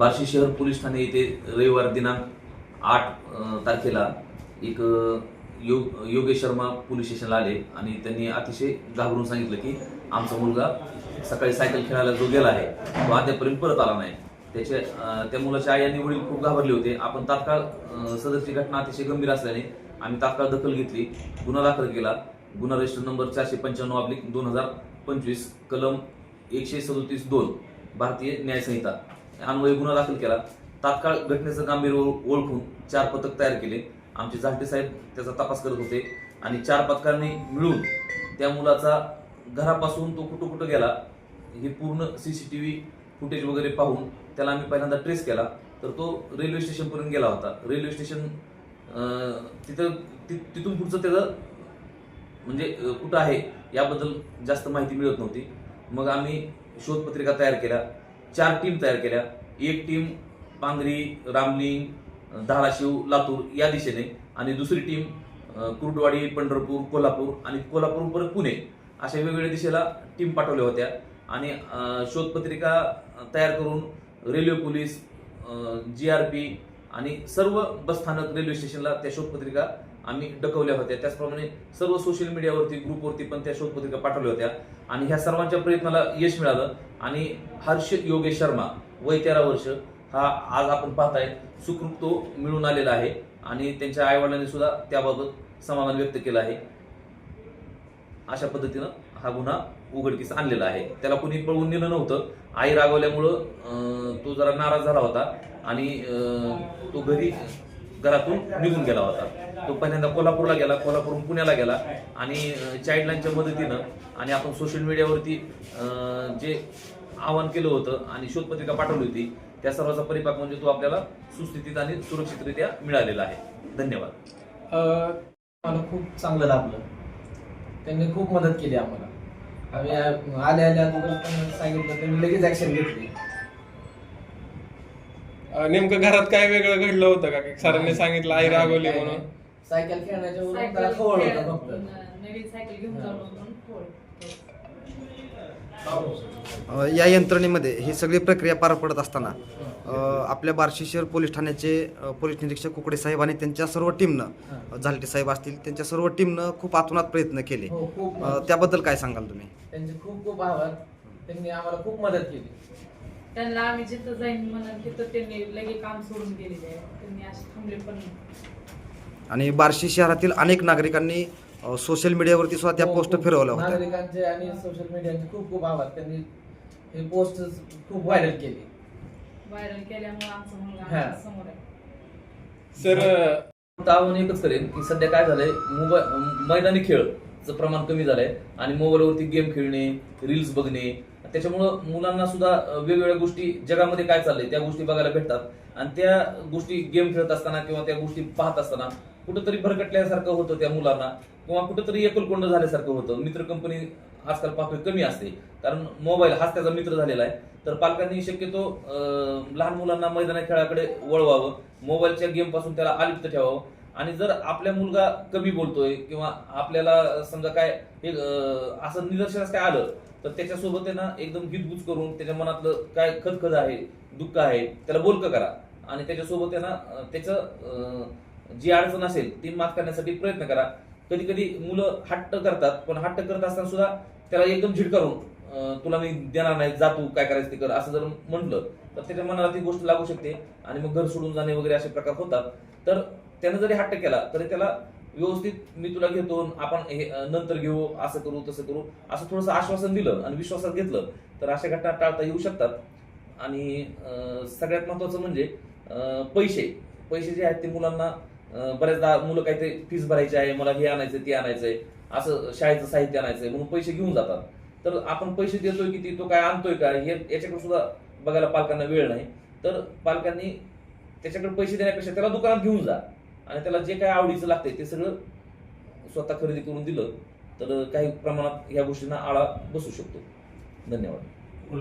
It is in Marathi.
बार्शी शहर पोलीस ठाणे येथे रविवार दिनांक आठ तारखेला एक योग योगेश शर्मा पोलीस स्टेशनला आले आणि त्यांनी अतिशय घाबरून सांगितलं की आमचा मुलगा सकाळी सायकल खेळायला जो गेला आहे तो अद्यापर्यंत परत आला नाही. त्याचे त्या मुलाच्या आई आणि वडील खूप घाबरले होते. आपण तात्काळ सदरची घटना अतिशय गंभीर असल्याने आम्ही तात्काळ दखल घेतली. गुन्हा दाखल केला. गुन्हा रजिस्टर नंबर चारशे पंच्याण्णव आपली दोन हजार पंचवीस कलम एकशे सदोतीस दोन भारतीय न्यायसंहिता. अन्वये गुन्हा दाखल केला. तात्काळ घटनेचं गांभीर्य ओळखून चार पथक तयार केले. आमचे झालटे साहेब त्याचा तपास करत होते आणि चार पथकांनी मिळून त्या मुलाचा घरापासून तो कुठं कुठं गेला हे पूर्ण C C T V footage वगैरे पाहून त्याला आम्ही पहिल्यांदा ट्रेस केला. तर तो रेल्वे स्टेशनपर्यंत गेला होता. रेल्वे स्टेशन तिथं ति- तिथून पुढचं त्याचं म्हणजे कुठं आहे याबद्दल जास्त माहिती मिळत नव्हती. मग आम्ही शोधपत्रिका तयार केल्या. चार टीम तयार केल्या. एक टीम पांगरी रामलिंग धाराशिव लातूर या दिशेने आणि दुसरी टीम कुर्डवाडी पंढरपूर कोल्हापूर आणि कोल्हापूर परत पुणे अशा वेगवेगळ्या दिशेला टीम पाठवल्या होत्या. आणि शोधपत्रिका तयार करून railway police G R P आणि सर्व बसस्थानक रेल्वे स्टेशनला त्या शोधपत्रिका आम्ही डकवल्या होत्या. त्याचप्रमाणे सर्व सोशल मीडियावरती ग्रुपवरती पण त्या शोधपत्रिका पाठवल्या होत्या. आणि ह्या सर्वांच्या प्रयत्नाला यश मिळालं. आणि हर्ष योगेश शर्मा वय तेरा वर्ष हा आज आपण पाहताय सुखरूप तो मिळून आलेला आहे आणि त्यांच्या आईवडिलांनी सुद्धा त्याबाबत समाधान व्यक्त केलं आहे. अशा पद्धतीनं हा गुन्हा उघडकीस आणलेला आहे. त्याला कुणी पळवून नेलं नव्हतं. आई रागवल्यामुळं तो जरा नाराज झाला होता आणि तो घरी घरातून निघून गेला होता. तो पहिल्यांदा कोल्हापूरला गेला कोल्हापूरहून पुण्याला गेला आणि चाइल्डलाईनच्या मदतीनं आणि आपण सोशल मीडियावरती जे आवाहन केलं होतं आणि शोधपत्रिका पाठवली होती त्या सर्वाचा परिपाक म्हणजे तो आपल्याला सुस्थितीत आणि सुरक्षितरित्या मिळालेला आहे. धन्यवाद. मला खूप चांगलं लाभलं. त्यांनी खूप मदत केली आम्हाला. आम्ही आल्या आल्या सांगितलं त्यांनी लगेच ऍक्शन घेतली. नेमकं घरात काय वेगळं घडलं होतं का? की सरांनी सांगितलं आई रागवली म्हणून. सायकल खेळण्याच्या वरून त्याला सायकल खवळ खेळ- होता फक्त नवीन सायकल घेऊन. जाऊ म्हणून फोड. अ, या यंत्रणेमध्ये ही सगळी प्रक्रिया पार पडत असताना अ, आपल्या बार्शी शहर पोलीस ठाण्याचे अ, पोलीस निरीक्षक कुकडे साहेब आणि त्यांच्या सर्व टीमनं झालटे साहेब असतील त्यांच्या सर्व टीमनं खूप आतुनात प्रयत्न केले. हो खूप. अ, त्याबद्दल काय सांगाल तुम्ही? त्यांचे खूप खूप आभार. त्यांनी आम्हाला खूप मदत केली. त्यांना आम्ही जिथं जाईन म्हणून तिथं त्यांनी लगे काम सोडून गेलेले आहे. त्यांनी असे थांबले पण नाही. आणि बार्शी शहरातील अनेक नागरिकांनी अ, सोशल मीडियावरती सुद्धा त्या हो, पोस्ट खूप फिरवल्या होत्या. नागरिकांचे आणि सोशल मीडियाचे खूप खूप आभार. त्यांनी हे पोस्ट खूप व्हायरल केली. व्हायरल केल्यामुळे आमचा मुलगा हा. आमच्यासमोर आहे. सर आव्हान एकच करेन की सध्या काय झालंय मोबाईल मैदानी खेळचं प्रमाण कमी झालंय आणि मोबाईलवरती गेम खेळणे रील्स बघणे त्याच्यामुळं मुलांना सुद्धा वेगवेगळ्या गोष्टी जगामध्ये काय चाललंय त्या गोष्टी बघायला भेटतात. आणि त्या गोष्टी गेम खेळत असताना किंवा त्या गोष्टी पाहत असताना कुठंतरी भरकटल्यासारखं होतं त्या मुलांना किंवा कुठंतरी एकलकोंड झाल्यासारखं होतं. मित्र कंपनी आजकाल पाहतोय कमी असते. कारण मोबाईल हाच त्याचा मित्र झालेला आहे. तर पालकांनी शक्यतो लहान मुलांना मैदानी खेळाकडे वळवावं. मोबाईलच्या गेमपासून त्याला अलिप्त ठेवावं. आणि जर आपल्या मुलगा कमी बोलतोय किंवा आपल्याला समजा काय एक असं निदर्शनास काय आलं तर त्याच्यासोबत त्यांना एकदम हितगुज करून त्याच्या मनातलं काय खदखद आहे दुःख आहे त्याला बोलकं करा. आणि त्याच्यासोबत त्यांना त्याचं जी अडचण असेल ती मात करण्यासाठी प्रयत्न करा. कधी कधी मुलं हट्ट करतात पण हट्ट करत असताना सुद्धा त्याला एकदम झिडकारून तुला मी देणार नाही जा तू काय करायचं ते कर असं जर म्हटलं तर त्याच्या मनाला ती गोष्ट लागू शकते. आणि मग घर सोडून जाणे वगैरे असे प्रकार होतात. तर त्यानं जरी हट्ट केला तरी त्याला व्यवस्थित मी तुला घेतो आपण हे नंतर घेऊ असं करू तसं करू असं थोडंसं आश्वासन दिलं आणि विश्वासात घेतलं तर अशा घटना टाळता येऊ शकतात. आणि सगळ्यात महत्वाचं म्हणजे पैसे. पैसे जे आहेत ते मुलांना बऱ्याचदा मुलं काहीतरी फीस भरायची आहे मला हे आणायचं ते आणायचंय असं शाळेचं साहित्य आणायचंय म्हणून पैसे घेऊन जातात. तर आपण पैसे देतोय किती तो काय आणतोय का हे याच्याकडे सुद्धा बघायला पालकांना वेळ नाही. तर पालकांनी त्याच्याकडे पैसे देण्यापेक्षा त्याला दुकानात घेऊन जा. आणि त्याला जे काय आवडीचं लागतंय ते सगळं स्वतः खरेदी करून दिलं तर काही प्रमाणात या गोष्टींना आळा बसू शकतो. धन्यवाद.